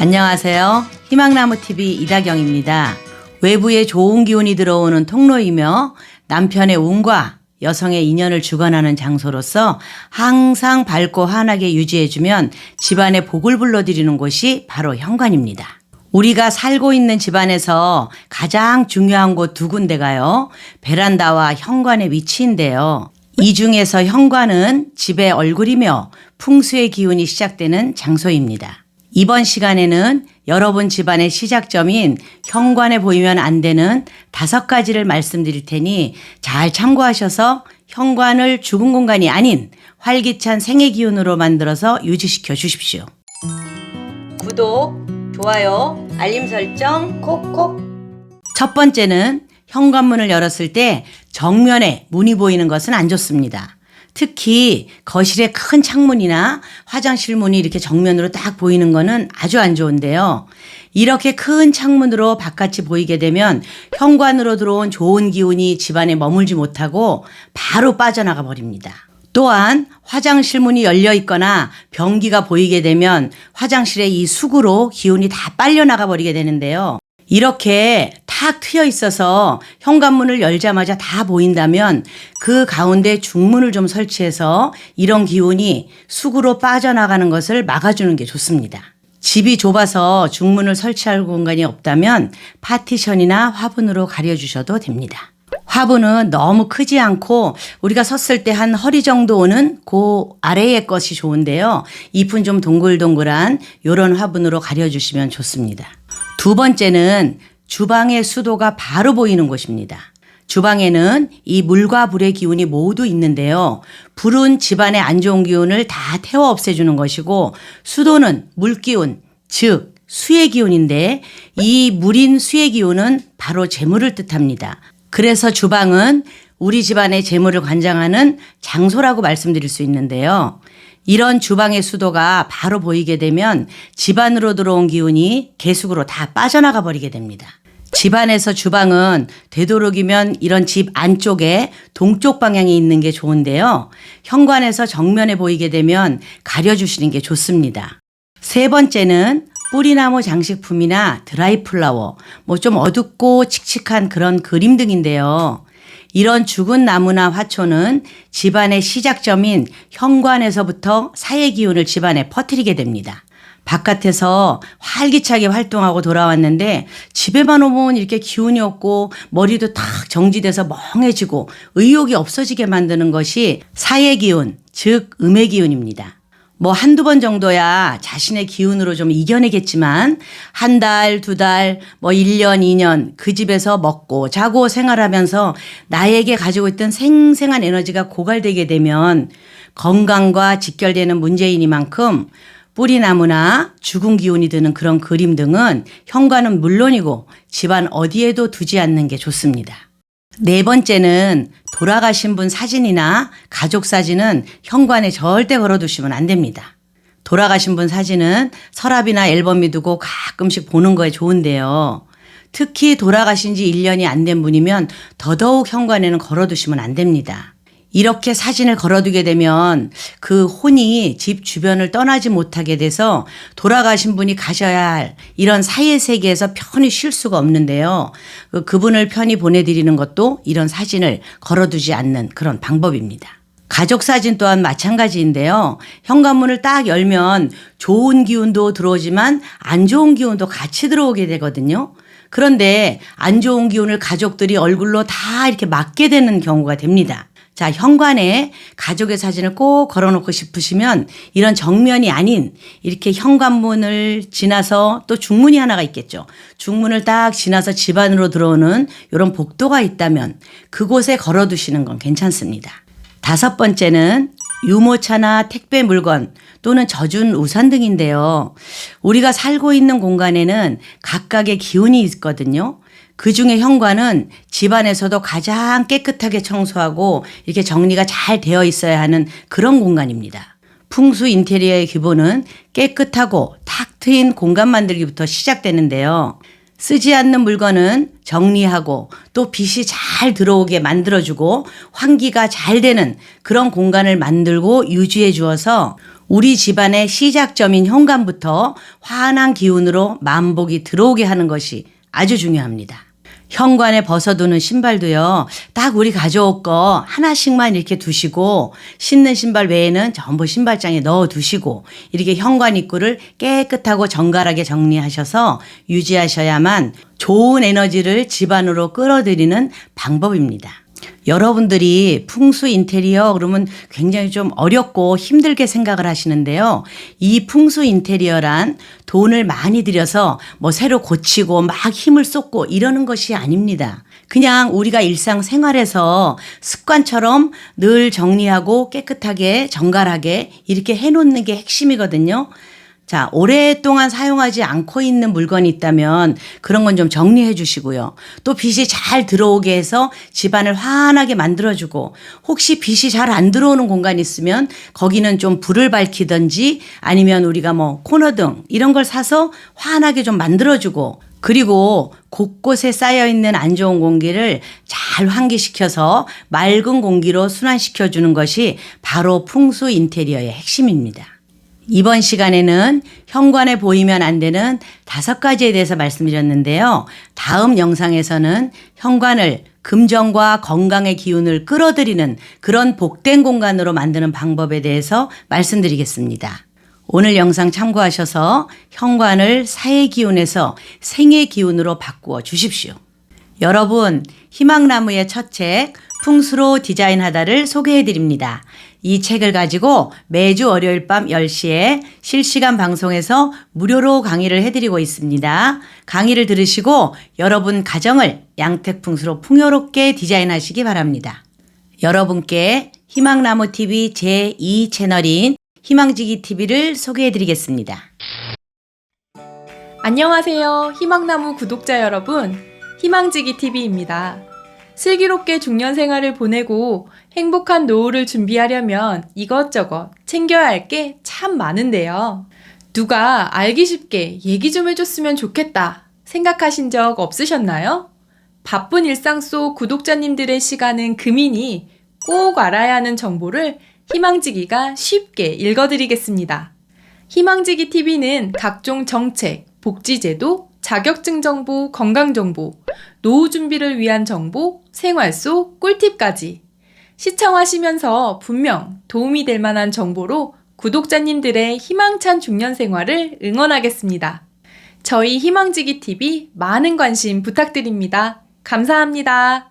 안녕하세요. 희망나무TV 이다경입니다. 외부에 좋은 기운이 들어오는 통로이며 남편의 운과 여성의 인연을 주관하는 장소로서 항상 밝고 환하게 유지해주면 집안에 복을 불러들이는 곳이 바로 현관입니다. 우리가 살고 있는 집안에서 가장 중요한 곳 두 군데가요. 베란다와 현관의 위치인데요. 이 중에서 현관은 집의 얼굴이며 풍수의 기운이 시작되는 장소입니다. 이번 시간에는 여러분 집안의 시작점인 현관에 보이면 안 되는 다섯 가지를 말씀드릴 테니 잘 참고하셔서 현관을 죽은 공간이 아닌 활기찬 생의 기운으로 만들어서 유지시켜 주십시오. 구독, 좋아요, 알림 설정 콕콕. 첫 번째는 현관문을 열었을 때 정면에 문이 보이는 것은 안 좋습니다. 특히 거실에 큰 창문이나 화장실 문이 이렇게 정면으로 딱 보이는 거는 아주 안 좋은데요. 이렇게 큰 창문으로 바깥이 보이게 되면 현관으로 들어온 좋은 기운이 집안에 머물지 못하고 바로 빠져나가 버립니다. 또한 화장실 문이 열려 있거나 변기가 보이게 되면 화장실에 이 수구로 기운이 다 빨려 나가 버리게 되는데요. 이렇게 탁 트여 있어서 현관문을 열자마자 다 보인다면 그 가운데 중문을 좀 설치해서 이런 기운이 수구로 빠져나가는 것을 막아주는 게 좋습니다. 집이 좁아서 중문을 설치할 공간이 없다면 파티션이나 화분으로 가려주셔도 됩니다. 화분은 너무 크지 않고 우리가 섰을 때 한 허리 정도 오는 그 아래의 것이 좋은데요. 잎은 좀 동글동글한 이런 화분으로 가려주시면 좋습니다. 두 번째는 주방의 수도가 바로 보이는 곳입니다. 주방에는 이 물과 불의 기운이 모두 있는데요. 불은 집안의 안 좋은 기운을 다 태워 없애주는 것이고 수도는 물 기운, 즉 수의 기운인데 이 물인 수의 기운은 바로 재물을 뜻합니다. 그래서 주방은 우리 집안의 재물을 관장하는 장소라고 말씀드릴 수 있는데요. 이런 주방의 수도가 바로 보이게 되면 집안으로 들어온 기운이 계속으로 다 빠져나가 버리게 됩니다. 집안에서 주방은 되도록이면 이런 집 안쪽에 동쪽 방향에 있는 게 좋은데요. 현관에서 정면에 보이게 되면 가려주시는 게 좋습니다. 세 번째는 뿌리나무 장식품이나 드라이 플라워, 뭐 좀 어둡고 칙칙한 그런 그림 등인데요. 이런 죽은 나무나 화초는 집안의 시작점인 현관에서부터 사의 기운을 집안에 퍼뜨리게 됩니다. 바깥에서 활기차게 활동하고 돌아왔는데 집에만 오면 이렇게 기운이 없고 머리도 탁 정지돼서 멍해지고 의욕이 없어지게 만드는 것이 사의 기운, 즉 음의 기운입니다. 뭐 한두 번 정도야 자신의 기운으로 좀 이겨내겠지만 한 달, 두 달, 뭐 1년, 2년 그 집에서 먹고 자고 생활하면서 나에게 가지고 있던 생생한 에너지가 고갈되게 되면 건강과 직결되는 문제이니만큼 뿌리나무나 죽은 기운이 드는 그런 그림 등은 현관은 물론이고 집안 어디에도 두지 않는 게 좋습니다. 네 번째는 돌아가신 분 사진이나 가족 사진은 현관에 절대 걸어두시면 안 됩니다. 돌아가신 분 사진은 서랍이나 앨범에 두고 가끔씩 보는 거에 좋은데요. 특히 돌아가신 지 1년이 안 된 분이면 더더욱 현관에는 걸어두시면 안 됩니다. 이렇게 사진을 걸어두게 되면 그 혼이 집 주변을 떠나지 못하게 돼서 돌아가신 분이 가셔야 할 이런 사회 세계에서 편히 쉴 수가 없는데요. 그 그분을 편히 보내드리는 것도 이런 사진을 걸어두지 않는 그런 방법입니다. 가족 사진 또한 마찬가지인데요. 현관문을 딱 열면 좋은 기운도 들어오지만 안 좋은 기운도 같이 들어오게 되거든요. 그런데 안 좋은 기운을 가족들이 얼굴로 다 이렇게 맞게 되는 경우가 됩니다. 자, 현관에 가족의 사진을 꼭 걸어놓고 싶으시면 이런 정면이 아닌 이렇게 현관문을 지나서 또 중문이 하나가 있겠죠. 중문을 딱 지나서 집 안으로 들어오는 이런 복도가 있다면 그곳에 걸어두시는 건 괜찮습니다. 다섯 번째는 유모차나 택배 물건 또는 젖은 우산 등인데요. 우리가 살고 있는 공간에는 각각의 기운이 있거든요. 그 중에 현관은 집안에서도 가장 깨끗하게 청소하고 이렇게 정리가 잘 되어 있어야 하는 그런 공간입니다. 풍수 인테리어의 기본은 깨끗하고 탁 트인 공간 만들기부터 시작되는데요. 쓰지 않는 물건은 정리하고 또 빛이 잘 들어오게 만들어주고 환기가 잘 되는 그런 공간을 만들고 유지해 주어서 우리 집안의 시작점인 현관부터 환한 기운으로 만복이 들어오게 하는 것이 아주 중요합니다. 현관에 벗어두는 신발도요, 딱 우리 가져올 거 하나씩만 이렇게 두시고, 신는 신발 외에는 전부 신발장에 넣어 두시고, 이렇게 현관 입구를 깨끗하고 정갈하게 정리하셔서 유지하셔야만 좋은 에너지를 집안으로 끌어들이는 방법입니다. 여러분들이 풍수 인테리어 그러면 굉장히 좀 어렵고 힘들게 생각을 하시는데요. 이 풍수 인테리어란 돈을 많이 들여서 뭐 새로 고치고 막 힘을 쏟고 이러는 것이 아닙니다. 그냥 우리가 일상 생활에서 습관처럼 늘 정리하고 깨끗하게 정갈하게 이렇게 해놓는 게 핵심이거든요. 자, 오랫동안 사용하지 않고 있는 물건이 있다면 그런 건 좀 정리해 주시고요. 또 빛이 잘 들어오게 해서 집안을 환하게 만들어 주고 혹시 빛이 잘 안 들어오는 공간이 있으면 거기는 좀 불을 밝히든지 아니면 우리가 뭐 코너등 이런 걸 사서 환하게 좀 만들어 주고 그리고 곳곳에 쌓여 있는 안 좋은 공기를 잘 환기시켜서 맑은 공기로 순환시켜 주는 것이 바로 풍수 인테리어의 핵심입니다. 이번 시간에는 현관에 보이면 안 되는 다섯 가지에 대해서 말씀드렸는데요. 다음 영상에서는 현관을 금전과 건강의 기운을 끌어들이는 그런 복된 공간으로 만드는 방법에 대해서 말씀드리겠습니다. 오늘 영상 참고하셔서 현관을 사의 기운에서 생의 기운으로 바꾸어 주십시오. 여러분, 희망나무의 첫 책, 풍수로 디자인하다를 소개해 드립니다. 이 책을 가지고 매주 월요일 밤 10시에 실시간 방송에서 무료로 강의를 해드리고 있습니다. 강의를 들으시고 여러분 가정을 양택풍수로 풍요롭게 디자인하시기 바랍니다. 여러분께 희망나무 TV 제2 채널인 희망지기 TV를 소개해 드리겠습니다. 안녕하세요. 희망나무 구독자 여러분. 희망지기 TV입니다. 슬기롭게 중년 생활을 보내고 행복한 노후를 준비하려면 이것저것 챙겨야 할 게 참 많은데요. 누가 알기 쉽게 얘기 좀 해줬으면 좋겠다 생각하신 적 없으셨나요? 바쁜 일상 속 구독자님들의 시간은 금이니 꼭 알아야 하는 정보를 희망지기가 쉽게 읽어드리겠습니다. 희망지기 TV는 각종 정책, 복지제도, 자격증 정보, 건강 정보, 노후 준비를 위한 정보, 생활 속 꿀팁까지 시청하시면서 분명 도움이 될 만한 정보로 구독자님들의 희망찬 중년 생활을 응원하겠습니다. 저희 희망지기 TV 많은 관심 부탁드립니다. 감사합니다.